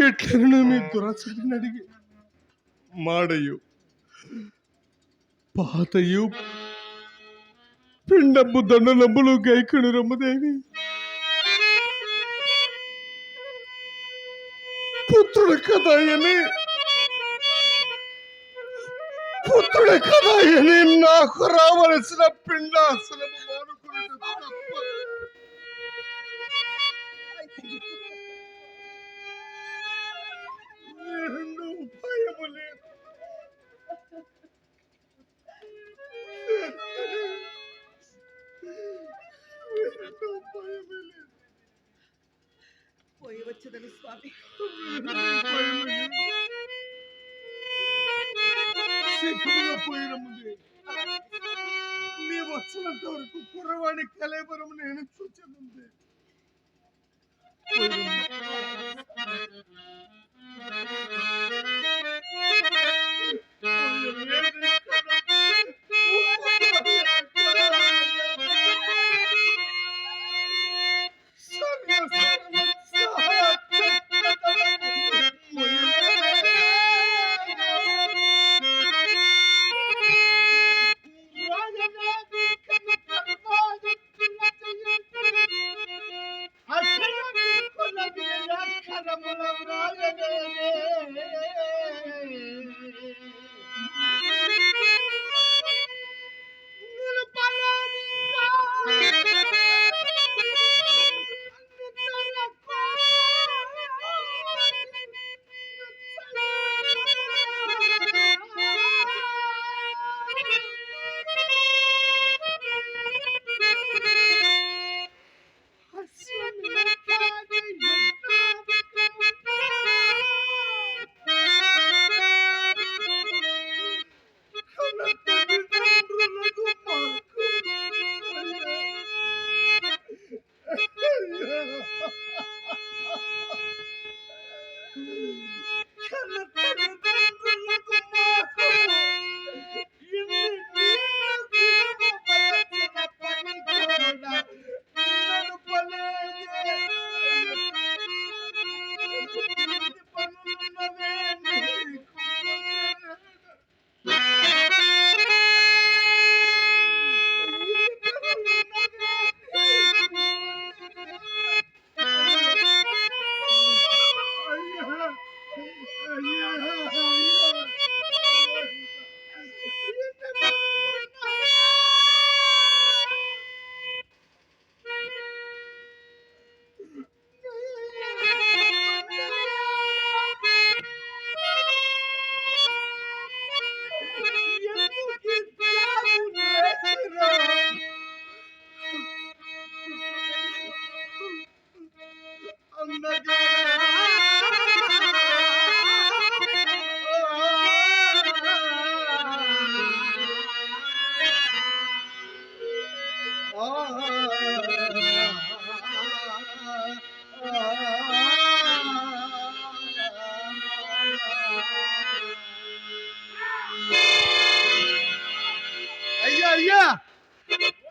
ఎట్లను మీ దురచడిని అడిగి మాడయు పాతయు పిండబ్బు దండనబ్బులు గైకుడు రమ్మదేవి. పుత్రుడు కథయని పుత్రుడు కథయని నాకు రావలసిన పిండాసనము మానుకునేది స్వామి నీ వచ్చినంత వరకు కుర్రవాణి కలేబరం నేను చూచనుంది అయ్యా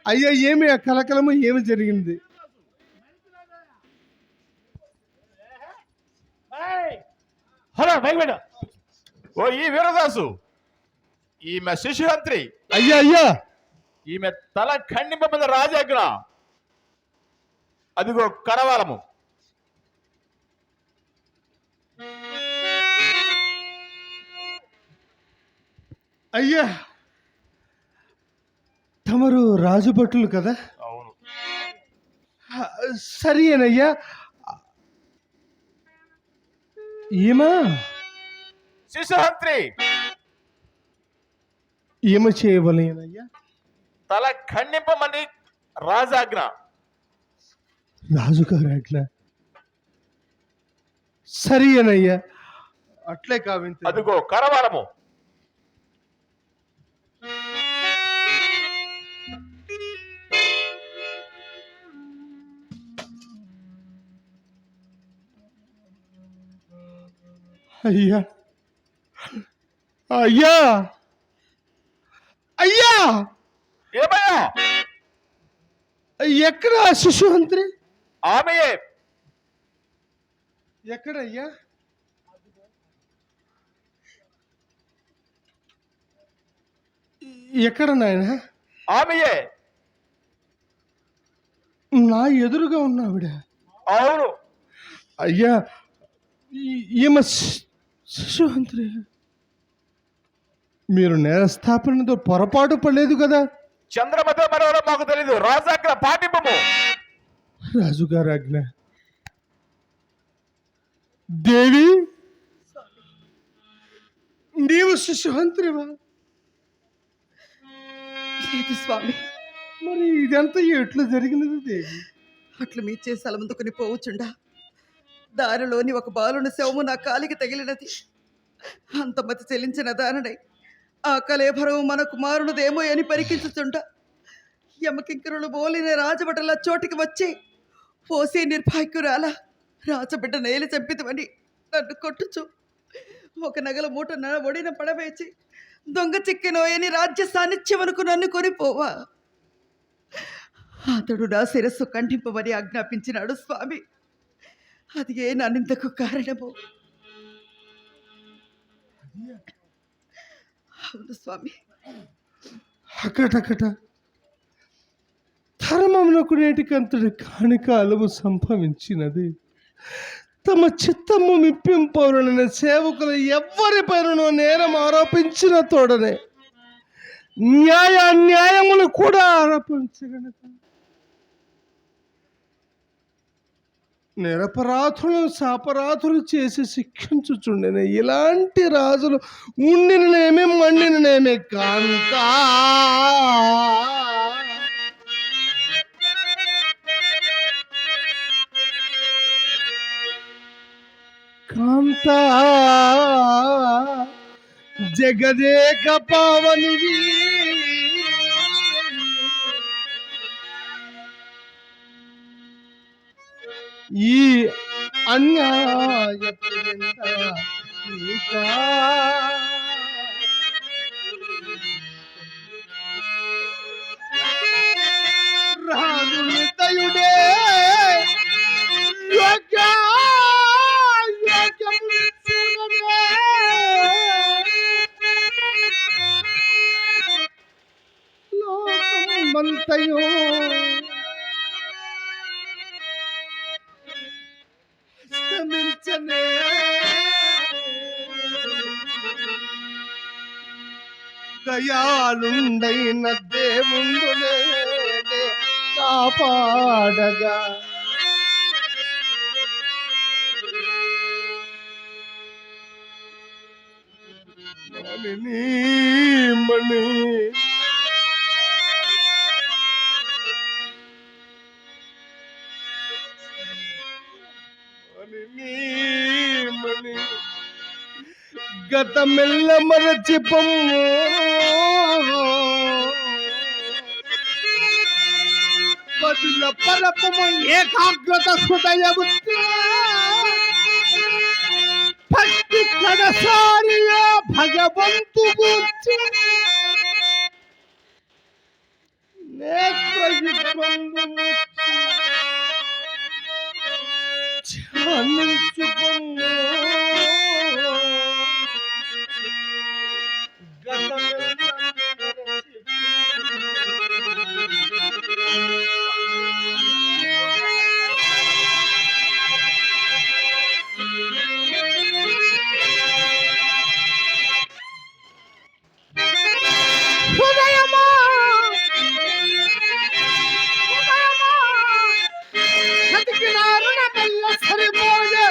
అయ్యా ఏమి ఆ కలకలము ఏమి జరిగింది? హలో బయట ఓ ఈ వీరదాసు ఈమె శిశుహంత్రి. అయ్యా అయ్యా. ఈమె తల ఖండింపబడిన రాజాగ్ర. అదిగో కరవాలము. అయ్యా తమరు రాజుభటులు కదా? అవును. సరేనయ్యా ఈమా శిశుహంత్రి! ఈమ చేయవలయనయ్యా తల ఖండింపమని రాజాజ్ఞ రాజుగారు అట్లా? సరేనయ్యా అట్లే కావింత అదిగో కరవాలము అయ్యా. అయ్యా. అయ్యా. ఏమయ్యా ఎక్కడ ఆ శిశువంత్రి? ఆమెయే. ఎక్కడ అయ్యా ఎక్కడ నాయన? ఆమెయే. నా ఎదురుగా ఉన్న ఆవిడ అవును. అయ్యా ఈ- ఈమె శిశువంత్రి మీరు నేరస్థాపనతో పొరపాటు పడలేదు కదా? చంద్రమత మరో మాకు తెలీదు. రాజాగ్ర పాటింపము. రాజుగారు ఆజ్ఞ. దేవి! నీవు శిశువంత్రివా లేదు స్వామి. మరి ఇదంతా ఎట్లా జరిగినది దేవి? అట్లు మీచే సలముందుకుని పోవచ్చుండా? దారిలోని ఒక బాలుని శవము నా కాలికి తగిలినది. అంత మతి చెల్లించిన దాననై ఆ కలేభరము మన కుమారునిదేమో అని పరికించుచుంట. యమకింకరులు బోలిన రాజభటల చోటికి వచ్చి పోసే నిర్భాగ్యురాల రాజబిడ్డ నేలి చంపితమని నన్ను కొట్టుచు. ఒక నగల మూట నడ ఒడిన పడవేచి దొంగ చిక్కినోయని రాజ్య సాన్నిధ్యమునకు నన్ను కొనిపోవా. అతడు నా శిరస్సు కంఠింపమని ఆజ్ఞాపించినాడు స్వామి. అది ఏ నన్నింతకు కారణము. అవును స్వామి. అకటకట. ధర్మమునకు నేటికంతటి కానికాలము సంభవించినది. తమ చిత్తము మిప్పింపౌరులైన సేవకులు ఎవ్వరిపైనను నేరం ఆరోపించిన తోడనే. న్యాయ అన్యాయములు కూడా ఆరోపించగలదు. నిరపరాధులను సాపరాధులు చేసి శిక్షించుచుండెన. ఇలాంటి రాజులు ఉండిననేమి మండిననేమి కాంత. కాంత. జగదేక పావనిది ఈ అన్యాయ రాజు తయుడే కాలుండైన దేవుండులే కాపాడగా. మణి మణి. మణి గతమెల్ల మరచి పొమ్ము బదుల పరపము ఏకాగ్రత హృదయము పట్టి కడసారి భగవంతు గూర్చి నేత్రయుగ్మంబు హృదయమా బతికినారు నా మెల్ల సరిపోయే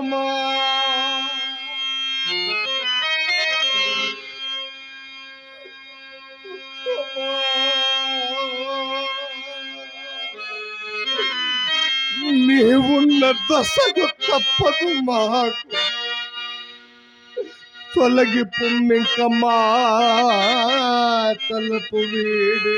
దివ్యమా నీవున్న దశకు తప్పదు మాకు. తొలగి పుమ్మింక మా తలపు వీడు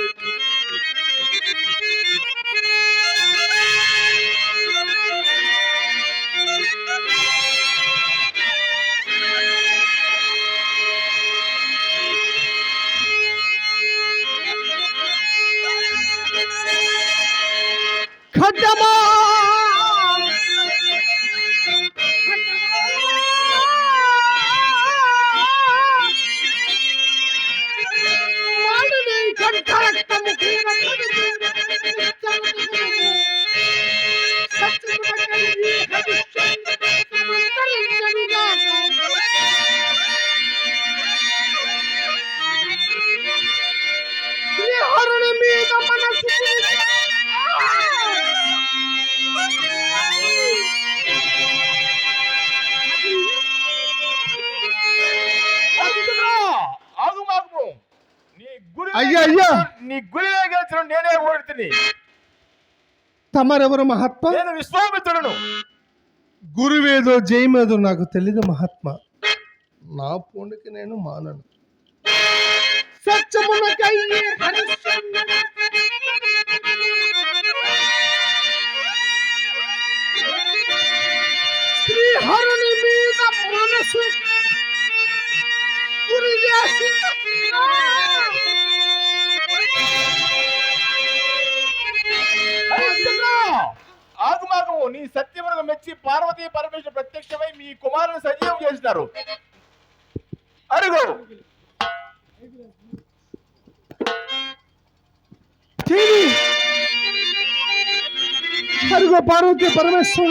ఓడితిని తమరెవరు మహాత్మా? నేను విశ్వామిత్రుడును. గురువేదో జయమేదో నాకు తెలియదు మహాత్మా. నా పూనికి నేను మానను. సత్యమునకై శ్రీహరుని మీద మనసు నీ సత్యమును మెచ్చి పార్వతీ పరమేశ్వర ప్రత్యక్షమై మీ కుమారుని సజీవం చేసినారు. అడుగు. అరుగో పార్వతీ పరమేశ్వరు